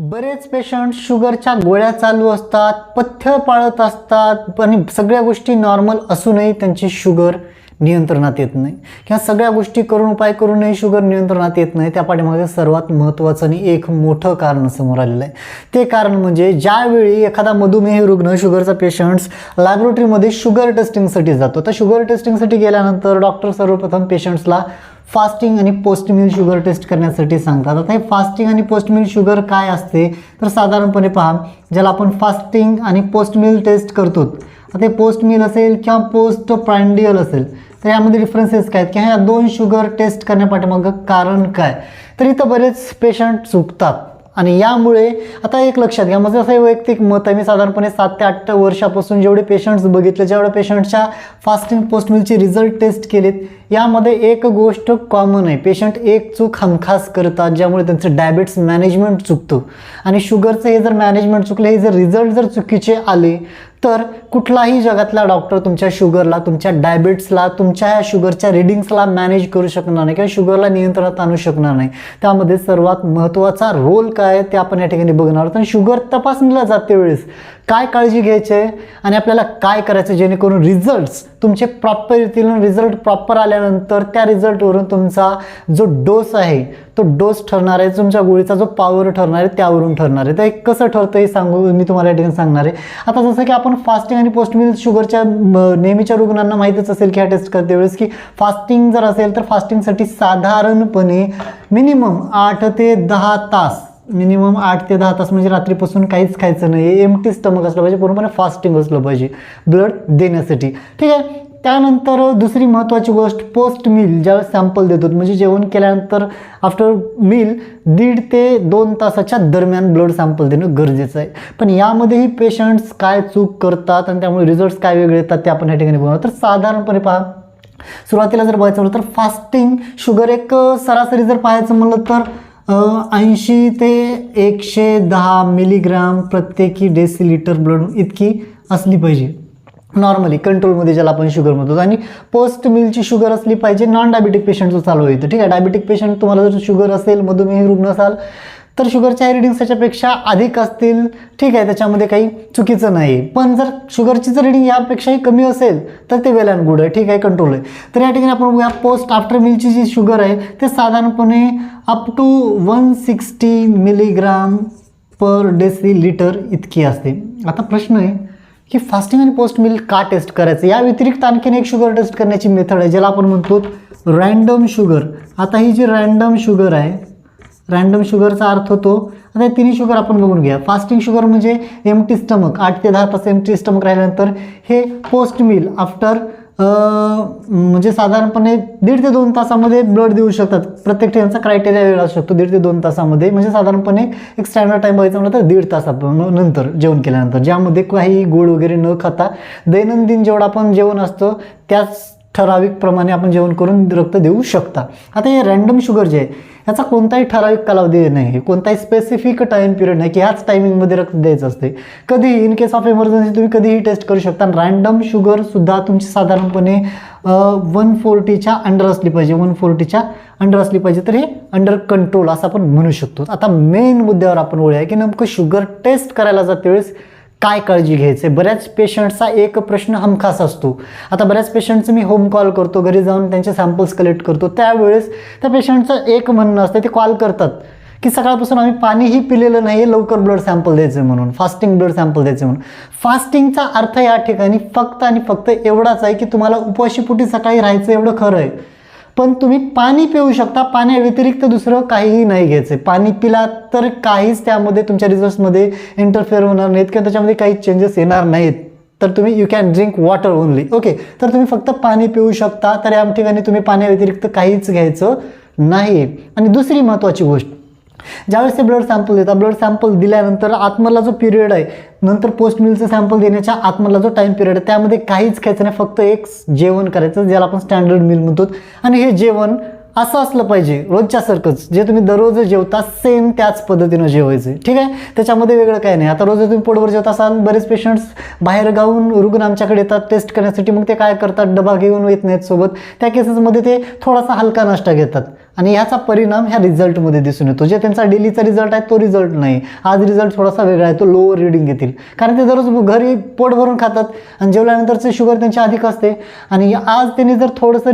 बरेच पेशंट शुगरच्या गोळ्या चालू असतात पथ्य पाळत असतात पण सगळ्या गोष्टी नॉर्मल असूनही त्यांची शुगर नियंत्रणात येत नाही. किंवा सगळ्या गोष्टी करून उपाय करूनही शुगर नियंत्रणात येत नाही. त्या पाठीमागे सर्वात महत्त्वाचं आणि एक मोठं कारण समोर आलेलं आहे. ते कारण म्हणजे ज्यावेळी एखादा मधुमेह रुग्ण शुगरचा पेशंट्स लॅबोरेटरीमध्ये शुगर टेस्टिंगसाठी जातो. तर शुगर टेस्टिंगसाठी गेल्यानंतर डॉक्टर सर्वप्रथम पेशंट्सला फास्टिंग आणि पोस्ट मिल शुगर टेस्ट करण्यासाठी सांगतात. आता हे फास्टिंग आणि पोस्ट मिल शुगर काय असते? तर साधारणपणे पहा ज्याला आपण फास्टिंग आणि पोस्ट मिल टेस्ट करतो. आता हे पोस्ट मिल असेल किंवा पोस्ट प्रायंडियल असेल तर यामध्ये डिफरन्सेस काय आहेत? किंवा ह्या दोन शुगर टेस्ट करण्यापाठीमागं कारण काय? तर इथं बरेच पेशंट चुकतात. आणि यामुळे आता एक लक्षात घ्या माझं असं वैयक्तिक मत आहे मी साधारणपणे सात ते आठ वर्षापासून जेवढे पेशंट्स बघितले जेवढ्या पेशंटच्या फास्टिंग पोस्ट मिलचे रिझल्ट टेस्ट केलेत यामध्ये एक गोष्ट कॉमन आहे. पेशंट एक चूक हमखास करतात ज्यामुळे त्यांचं डायबिट्स मॅनेजमेंट चुकतं. आणि शुगरचं हे जर मॅनेजमेंट चुकलं हे जर रिझल्ट जर चुकीचे आले तर कुठलाही जगातला डॉक्टर तुमच्या शुगरला तुमच्या डायबिट्सला तुमच्या ह्या शुगरच्या रिडिंग्सला मॅनेज करू शकणार नाही किंवा शुगरला नियंत्रणात आणू शकणार नाही. त्यामध्ये सर्वात महत्त्वाचा रोल काय ते आपण या ठिकाणी बघणार आहोत. आणि शुगर तपासणीला जाते वेळेस. काय काळजी घ्यायची आहे आणि आपल्याला काय करायचं जेणेकरून रिझल्ट्स तुमचे प्रॉपर येतील रिझल्ट प्रॉपर आल्यानंतर त्या रिझल्टवरून तुमचा जो डोस आहे तो डोस ठरणार आहे तुमच्या गोळीचा जो पॉवर ठरणार आहे त्यावरून ठरणार आहे. तर हे कसं ठरतं हे सांगू मी तुम्हाला या ठिकाणी सांगणार आहे. आता जसं की आपण फास्टिंग आणि पोस्ट मिल शुगरच्या म, नेहमीच्या रुग्णांना माहीतच असेल की ह्या टेस्ट करते वेळेस की फास्टिंग जर असेल तर फास्टिंगसाठी साधारणपणे मिनिमम आठ ते दहा तास मिनिमम आठ ते दहा तास म्हणजे रात्रीपासून काहीच खायचं नाही. एम टी स्टमक असलं पाहिजे पूर्णपणे फास्टिंग असलं पाहिजे. ब्लड देण्यासाठी. ठीक आहे? त्यानंतर दुसरी महत्त्वाची गोष्ट पोस्ट मिल ज्यावेळेस सॅम्पल देतो. म्हणजे जेवण केल्यानंतर आफ्टर मिल दीड ते दोन तासाच्या दरम्यान ब्लड सॅम्पल देणं गरजेचं आहे. पण यामध्येही पेशंट्स काय चूक करतात आणि त्यामुळे रिझल्ट्स काय वेगळे येतात ते आपण या ठिकाणी बघणार. तर साधारणपणे पहा. सुरुवातीला जर बघायचं म्हटलं तर फास्टिंग शुगर एक सरासरी जर पाहायचं म्हणलं तर ऐंशी ते एकशे दहा मिलीग्राम प्रत्येकी डेसिलिटर ब्लड इतकी असली पाहिजे. नॉर्मली कंट्रोलमध्ये ज्याला आपण शुगर म्हणतो. आणि पोस्ट मिलची शुगर असली पाहिजे. नॉन डायबिटिक पेशंटचं चालू येतं ठीक आहे? डायबिटिक पेशंट तुम्हाला जर शुगर असेल मधुमेह रुग्ण असाल तर शुगरच्या रिडिंग्स त्याच्यापेक्षा अधिक असतील. ठीक आहे त्याच्यामध्ये काही चुकीचं नाही. पण जर शुगरची जर रिडिंग यापेक्षाही कमी असेल तर ते वेल अँड गुड आहे. ठीक आहे कंट्रोल आहे. तर या ठिकाणी आपण या पोस्ट आफ्टर मिलची जी शुगर आहे ते साधारणपणे up to one sixty milligram per decilitre इतकी असते. आता प्रश्न आहे की फास्टिंग आणि पोस्ट मिल का टेस्ट करायचं? या व्यतिरिक्त आणखीन एक शुगर टेस्ट करण्याची मेथड आहे ज्याला आपण म्हणतो रँडम शुगर आता ही जी रँडम शुगर आहे रँडम शुगरचा अर्थ होतो. आता तिन्ही शुगर आपण बघून घ्या. फास्टिंग शुगर म्हणजे एम टी स्टमक आठ ते दहा तास एम टी स्टमक राहिल्यानंतर हे पोस्ट मिल आफ्टर म्हणजे साधारणपणे दीड ते दोन तासामध्ये ब्लड देऊ शकतात. प्रत्येक ठिकाणचा क्रायटेरिया वेळ असू शकतो. दीड ते दोन तासामध्ये. म्हणजे साधारणपणे एक स्टँडर्ड टाईम बघायचं म्हणलं तर दीड तासा नंतर जेवण केल्यानंतर. ज्यामध्ये काही गोड वगैरे न खाता दैनंदिन जेवढं आपण जेवण असतं त्याच ठराविक प्रमाणे आपण जेवण करून रक्त देऊ शकता. आता हे रँडम शुगर जे आहे याचा कोणताही ठराविक कालावधी नाही. कोणताही स्पेसिफिक टाईम पिरियड नाही की ह्याच टायमिंगमध्ये रक्त द्यायचं असते कधी इन केस ऑफ इमर्जन्सी तुम्ही कधीही टेस्ट करू शकता. रँडम शुगरसुद्धा तुमची साधारणपणे वन फोर्टीच्या अंडर असली पाहिजे. वन फोर्टीच्या अंडर असली पाहिजे. तर हे अंडर कंट्रोल असं आपण म्हणू शकतो. आता मेन मुद्द्यावर आपण ओळ्या की नेमकं शुगर टेस्ट करायला जाते वेळेस काय काळजी घ्यायचे? बऱ्याच पेशंटचा एक प्रश्न हमखास असतो. आता बऱ्याच पेशंटचं मी होम कॉल करतो घरी जाऊन त्यांचे सॅम्पल्स कलेक्ट करतो. त्यावेळेस त्या पेशंटचं एक म्हणणं असतं ते कॉल करतात की सकाळपासून आम्ही पाणीही पिलेलं नाही लवकर ब्लड सॅम्पल द्यायचं म्हणून फास्टिंग ब्लड सॅम्पल द्यायचं म्हणून. फास्टिंगचा अर्थ या ठिकाणी फक्त आणि फक्त एवढाच आहे की तुम्हाला उपाशीपोटी सकाळी राहायचं एवढं खरं आहे. पण तुम्ही पाणी पिऊ शकता. पाण्याव्यतिरिक्त दुसरं काहीही नाही घ्यायचं. पाणी पिला तर काहीच त्यामध्ये तुमच्या रिझल्ट्समध्ये इंटरफेअर होणार नाहीत किंवा त्याच्यामध्ये काही चेंजेस येणार नाहीत. तर तुम्ही you can drink water only okay तर तुम्ही फक्त पाणी पिऊ शकता. तर या ठिकाणी तुम्ही पाण्याव्यतिरिक्त काहीच घ्यायचं नाही आणि दुसरी महत्त्वाची गोष्ट ज्यावेळेस ते ब्लड सॅम्पल देतात ब्लड सॅम्पल दिल्यानंतर आतमधला जो पिरियड आहे नंतर पोस्ट मिलचं सॅम्पल देण्याच्या आतमधला जो टाईम पिरियड आहे त्यामध्ये काहीच खायचं नाही फक्त एक जेवण करायचं ज्याला आपण स्टँडर्ड मिल म्हणतो. आणि हे जेवण असं असलं पाहिजे रोजच्यासारखंच जे तुम्ही दररोज जेवता सेम त्याच पद्धतीनं जेवायचं ठीक आहे? त्याच्यामध्ये वेगळं काय नाही. आता रोज तुम्ही पोटभर जेवत असाल बरेच पेशंट्स बाहेर गावून रुग्ण आमच्याकडे येतात टेस्ट करण्यासाठी. मग ते काय करतात? डबा घेऊन येत नाहीत सोबत. त्या केसेसमध्ये ते थोडासा हलका नाश्ता घेतात. आणि ह्याचा परिणाम ह्या रिझल्टमध्ये दिसून येतो. जे त्यांचा डेलीचा रिझल्ट आहे तो रिझल्ट नाही. आज रिझल्ट थोडासा वेगळा आहे तो लोअर रिडिंग येतील कारण ते दररोज घरी पोट भरून खातात आणि जेवल्यानंतरचे शुगर त्यांची अधिक असते. आणि आज त्यांनी जर थोडंसं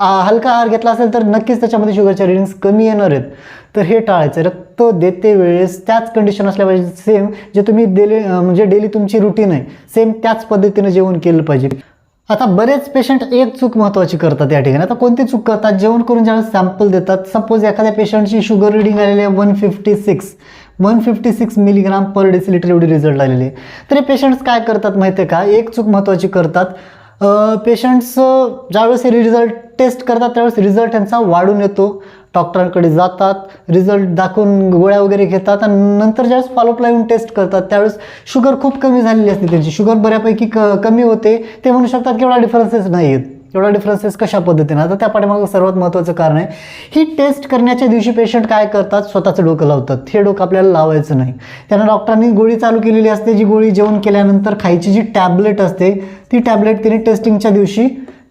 आ- हलका आहार घेतला असेल तर नक्कीच त्याच्यामध्ये शुगरच्या रिडिंग्स कमी येणार आहेत. तर हे टाळायचं रक्त देते वेळेस त्याच कंडिशन असल्या पाहिजे. सेम जे तुम्ही डेली म्हणजे डेली तुमची रुटीन आहे सेम त्याच पद्धतीनं जेवण केलं पाहिजे. आता बरेच पेशंट एक चूक महत्त्वाची करतात या ठिकाणी. आता कोणती चूक करतात? जेवण करून ज्यावेळेस सॅम्पल देतात सपोज एखाद्या पेशंटची शुगर रिडिंग आलेली आहे one fifty six one fifty six milligram per decilitre एवढी रिझल्ट आलेली आहे. तर हे पेशंट्स काय करतात माहिती आहे का? एक चूक महत्त्वाची करतात. पेशंट्स ज्यावेळेस हे रिझल्ट टेस्ट करतात त्यावेळेस रिझल्ट त्यांचा वाढून येतो. डॉक्टरांकडे जातात रिझल्ट दाखवून गोळ्या वगैरे घेतात आणि नंतर ज्यावेळेस फॉलोअपला येऊन टेस्ट करतात त्यावेळेस शुगर खूप कमी झालेली असते त्यांची. शुगर बऱ्यापैकी क कमी होते. ते म्हणू शकतात की एवढा डिफरन्सेस नाही आहेत. एवढा डिफरन्सेस कशा पद्धतीनं? आता त्या पाठीमागं सर्वात महत्त्वाचं कारण आहे ही टेस्ट करण्याच्या दिवशी पेशंट काय करतात? स्वतःचं डोकं लावतात. हे डोकं आपल्याला लावायचं नाही. त्यांना डॉक्टरांनी गोळी चालू केलेली असते जी गोळी जेवण केल्यानंतर खायची जी टॅबलेट असते ती टॅबलेट तिने टेस्टिंगच्या दिवशी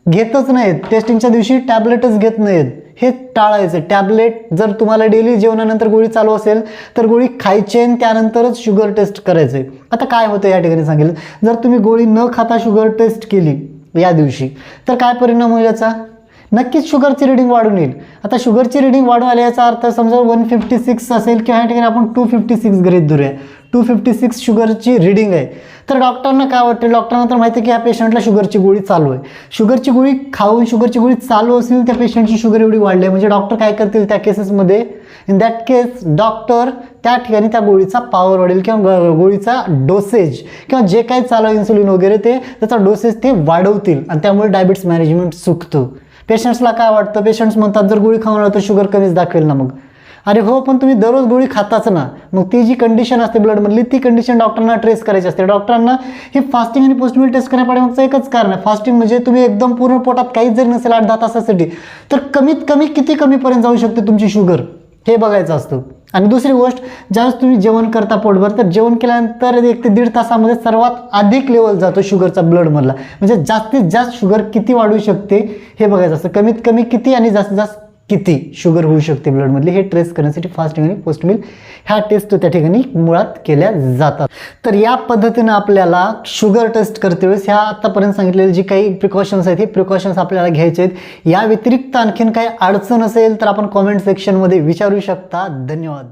घेतच नाहीत. टेस्टिंगच्या दिवशी टॅबलेटच घेत नाहीत. हे टाळायचं. टॅबलेट जर तुम्हाला डेली जेवणानंतर गोळी चालू असेल तर गोळी खायची आणि त्यानंतरच शुगर टेस्ट करायचे आता काय होतं या ठिकाणी सांगेल. जर तुम्ही गोळी न खाता शुगर टेस्ट केली या दिवशी तर काय परिणाम होईल याचा? नक्कीच शुगरची रिडिंग वाढून येईल. आता शुगरची रिडिंग वाढून आली याचा अर्थ समजा वन फिफ्टी सिक्स असेल किंवा या ठिकाणी आपण टू फिफ्टी सिक्स गृहीत धरूया. टू फिफ्टी सिक्स शुगरची रिडिंग आहे. तर डॉक्टरांना काय वाटतं? डॉक्टरांना तर माहिती आहे की ह्या पेशंटला शुगरची गोळी चालू आहे. शुगरची गोळी खाऊन शुगरची गोळी चालू असेल त्या पेशंटची शुगर एवढी वाढली आहे. म्हणजे डॉक्टर काय करतील? त्या केसेसमध्ये इन दॅट केस डॉक्टर त्या ठिकाणी त्या गोळीचा पॉवर वाढेल किंवा ग- गोळीचा डोसेज किंवा जे काही चालू आहे इन्सुलिन वगैरे ते त्याचा डोसेज ते वाढवतील. आणि त्यामुळे डायबिटीस मॅनेजमेंट चुकतं पेशंट्सला काय वाटतं? पेशंट्स म्हणतात जर गोळी खाऊन आलं तर शुगर कमीच दाखवेल ना मग. अरे हो पण तुम्ही दररोज गोळी खाताच ना. मग ती जी कंडिशन असते ब्लडमधली ती कंडिशन डॉक्टरांना ट्रेस करायची असते. डॉक्टरांना हे फास्टिंग आणि पोस्टमिल टेस्ट करण्यापाठीमागचं एकच कारण आहे. फास्टिंग म्हणजे तुम्ही एकदम पूर्ण पोटात काहीच जरी नसेल आठ दहा तासासाठी तर कमीत कमी किती कमीपर्यंत जाऊ शकते तुमची शुगर हे बघायचं असतं. आणि दुसरी गोष्ट ज्यावेळेस तुम्ही जेवण करता पोटभर तर जेवण केल्यानंतर एक ते दीड तासामध्ये सर्वात अधिक लेवल जातो शुगरचा ब्लडमधला म्हणजे जास्तीत जास्त शुगर किती वाढू शकते हे बघायचं असतं. कमीत कमी किती आणि जास्तीत जास्त किती शुगर होऊ शकते ब्लडमधली हे ट्रेस करण्यासाठी फास्ट आणि पोस्ट मिल ह्या टेस्ट त्या ठिकाणी मुळात केल्या जातात. तर या पद्धतीनं आपल्याला शुगर टेस्ट करते वेळेस ह्या आत्तापर्यंत सांगितलेले जी काही प्रिकॉशन्स आहेत हे प्रिकॉशन्स आपल्याला घ्यायचे आहेत. या व्यतिरिक्त आणखीन काही अडचण असेल तर आपण कॉमेंट सेक्शनमध्ये विचारू शकता. धन्यवाद.